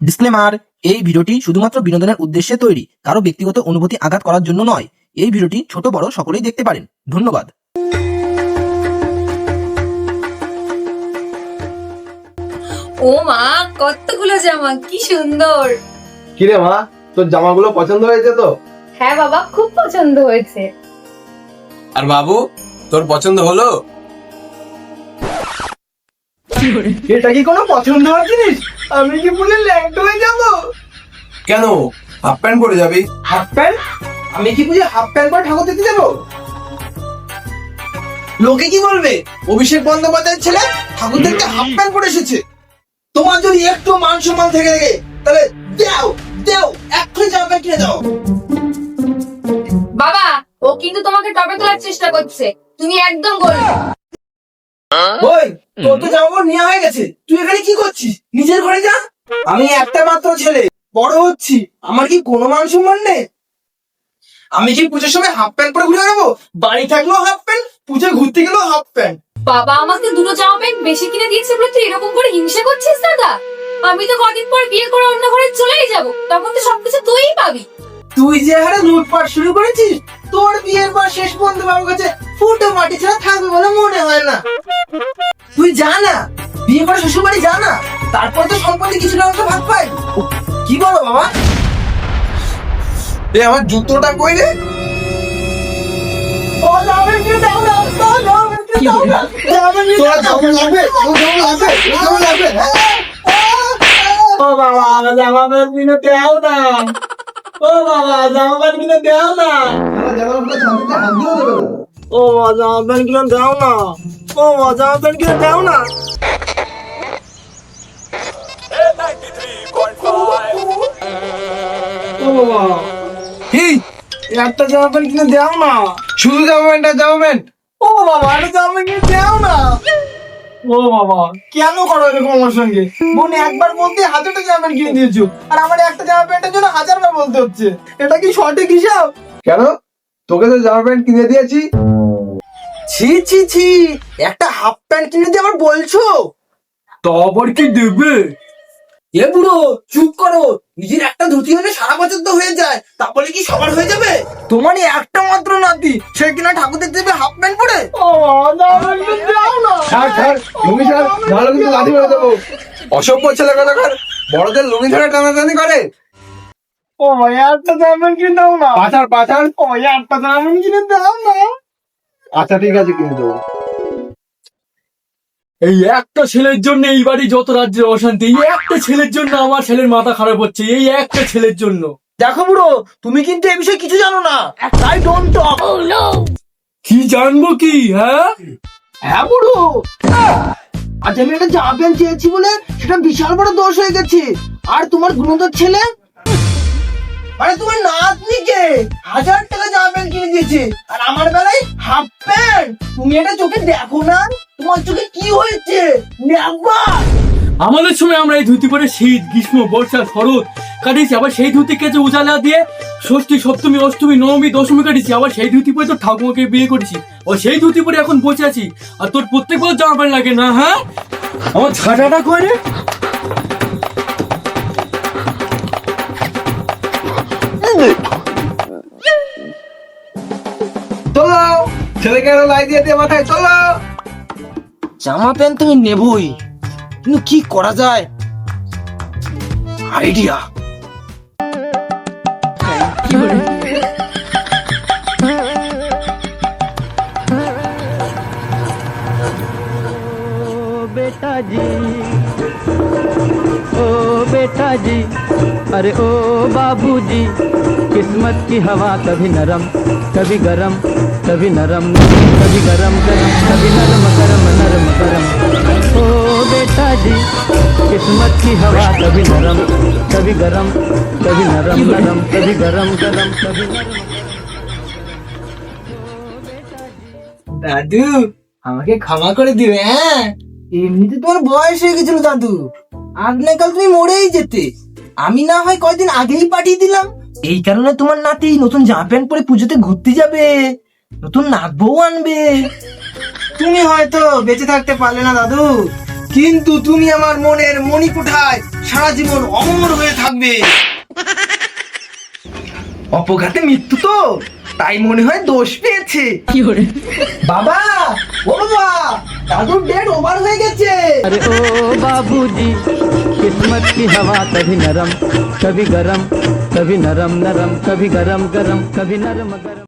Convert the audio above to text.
Disclaimer এই ভিডিওটি শুধুমাত্র বিনোদনের উদ্দেশ্যে তৈরি কারও ব্যক্তিগত অনুভূতি আঘাত করার জন্য নয়। এই ভিডিওটি ছোট বড় সকলেই দেখতে পারেন। ধন্যবাদ। ও মা কতগুলো জামা কি সুন্দর। কিরে মা তোর জামাগুলো পছন্দ হয়েছে তো? হ্যাঁ বাবা খুব পছন্দ হয়েছে। আর বাবু তোর পছন্দ হলো? এটা কি কোনো পছন্দ হওয়ার জিনিস? আমি কি বলে ল্যাংটো হয়ে যাব? কেন? হাফ প্যান্ট পরে যাবি। Half pant? আমি কি বুঝে হাফ প্যান্ট পরে ঠাকুর দেখতে যাব? লোকে কি বলবে? অভিষেক বন্দ্যোপাধ্যায়ের ছেলে ঠাকুর দেখতে হাফ প্যান্ট পরে এসেছে। তোমার যদি একটু মান সম্মান থেকে থাকে তাহলে দাও দাও এক্ষুনি জামা প্যান্ট কিনে দাও। বাবা ও কিন্তু তোমাকে টপে তোলার চেষ্টা করছে। তুমি একদম বলবে ওই তোর তো জামা নেওয়া হয়ে গেছে। তুই এখানে কি করছিস? নিজের ঘরে যা। আমি একটা মাত্র ছেলে বড় হচ্ছি। আমার কি কোনো মান সম্মান নেই? আমি কি পুজোর সময় হাফ প্যান্ট পরে ঘুরে বেড়াবো? বাড়ি থাকলেও হাফ প্যান্ট পুজো ঘুরতে গেলেও হাফ প্যান্ট বাবা আমাকে দুটো জামা প্যান্ট বেশি কিনে দিয়েছে বলে তুই এরকম করে হিংসা করছিস দাদা? আমি তো কদিন পর বিয়ে করে অন্য ঘরে চলেই যাব। তখন তো সবকিছু তুইই পাবি। তুই যে হারে লুটপাট শুরু করেছিস তোর বিয়ের পর শেষ পর্যন্ত বাবুর কাছে ফুটো মাটি ছাড়া থাকবে বলে মনে হয় না। তুই যা না বিয়ে করে শ্বশুর বাড়ি যা না তারপর তো সম্পত্তি কিছুটা অংশ ভাগ পাই কি বলো বাবা? এ আমার জুতোটা কই রে? ও যাবে কি দাও না? ও যাবে কি দাও না? জামা জামা জামা ও বাবা জামা প্যান্ট কিনে দাও না। ও না ও বাবা জামা প্যান্ট কিনে দাও না। ও বাবা জামা প্যান্ট কিনে দাও না। ও বাবা। এই একটা জামা প্যান্ট কিনে দাও না। শুধু জামা প্যান্ট আর জামা প্যান্ট? ও বাবা একটা জামা প্যান্ট কিনে দাও না। ও বাবা কেন করো এরকম আমার সঙ্গে? বোন একবার বলতে হাজারটা জামা প্যান্ট কিনে দিয়েছ। আর আমার একটা জামা প্যান্টের জন্য হাজার বার বলতে হচ্ছে। এটা কি সঠিক হিসাব? কেন? তোকে তো জামা প্যান্ট কিনে দিয়েছি। ছি ছি ছি, একটা হাফ প্যান্ট কিনে দিয়ে আবার বলছো? তারপর কি দেবে? এ বুড়ো, চুপ করো। নিজের একটা ধুতি হলে সারা বছর তো হয়ে যায়। তারপরে কি সবার হয়ে যাবে? তোমার একটা মাত্র নাতি, সে কিনা ঠাকুর দেখতে যাবে হাফ প্যান্ট পরে? অসভ্য ছেলে কথাকার বড়দের লুঙ্গি ছাড়া টানাটানি করে। ও ভাই একটা জামা কিনে দাও না। পাছার পাছার ও ভাই একটা জামা কিনে দাও না। আচ্ছা ঠিক আছে কিনে দেবো। এই একটা ছেলের জন্য এই বাড়ি যত রাজ্যের অশান্তি এই একটা ছেলের জন্য আমার ছেলের মাথা খারাপ হচ্ছে এই একটা ছেলের জন্য। দেখো বুড়ো তুমি কিন্তু এ বিষয়ে কিছু জানো না। আই ডোন্ট টক কি জানব কি হ্যাঁ? হ্যাঁ বুড়ো। আজ আমি একটা জামা প্যান্ট চেয়েছি বলে সেটা বিশাল বড় দোষ হয়ে গেছে। আর তোমার গুণধর ছেলে? মানে তোমার নাতনিকে হাজার টাকা জামা প্যান্ট কিনে দিয়েছে, আর আমার বেলায় হাফ প্যান্ট তুমি এটা চোখে দেখো না? তোমার চোখে কি হয়েছে? দেখবা আমাদের সময় আমরা এই ধুতি পরে শীত, গ্রীষ্ম, বর্ষা, শরৎ কাটিয়েছি, আবার সেই ধুতি কেচে উজালা দিয়ে ষষ্ঠী, সপ্তমী, অষ্টমী, নবমী, দশমী কাটিয়েছি, আবার সেই ধুতি পরে তোর ঠাকুমাকে বিয়ে করেছি, ও সেই ধুতি পরে এখন বসে আছি, আর তোর প্রত্যেক বছর জামা প্যান্ট লাগে না হ্যাঁ? আমার ঝাঁটাটা করে চলো ছেলেকে আরো লাই দিয়ে দিয়ে মাথায় চলো জামা প্যান্ট তুমি নেবই কিন্তু কি করা যায় আইডিয়া बेटा जी ओ बेटा जी अरे ओ बाबूजी किस्मत की हवा कभी नरम कभी गरम कभी नरम कभी गरम गरम कभी नरम गरम नरम गरम ओ बेटा जी किस्मत की हवा कभी नरम कभी गरम कभी नरम नरम कभी गरम गरम कभी नरम দাদু আমাকে ক্ষমা করে দিবে হ্যাঁ এমনিতে তোমার বয়স হয়ে গেছিল দাদু আজকাল তুমি মরেই যেতে আমি না হয় কয়দিন আগেই পাঠিয়ে দিলাম। এই কারণে তোমার নাতি নতুন জামা প্যান্ট পরে পুজোতে ঘুরতে যাবে। নতুন নাত বউ আনবে। তুমি হয়তো বেঁচে থাকতে পারলে না দাদু। কিন্তু তুমি আমার মনের মনি কোঠায় সারা জীবন অমর হয়ে থাকবে। অপঘাতে মৃত্যু তো তাই মনে হয় দোষ পেয়েছে। বাবা ও বাবা দাদুর ডেট ওভার হয়ে গেছে। আরে ও বাবুজি। किस्मत की हवा कभी नरम, कभी गरम, कभी नरम नरम, कभी गरम गरम, कभी नरम गरम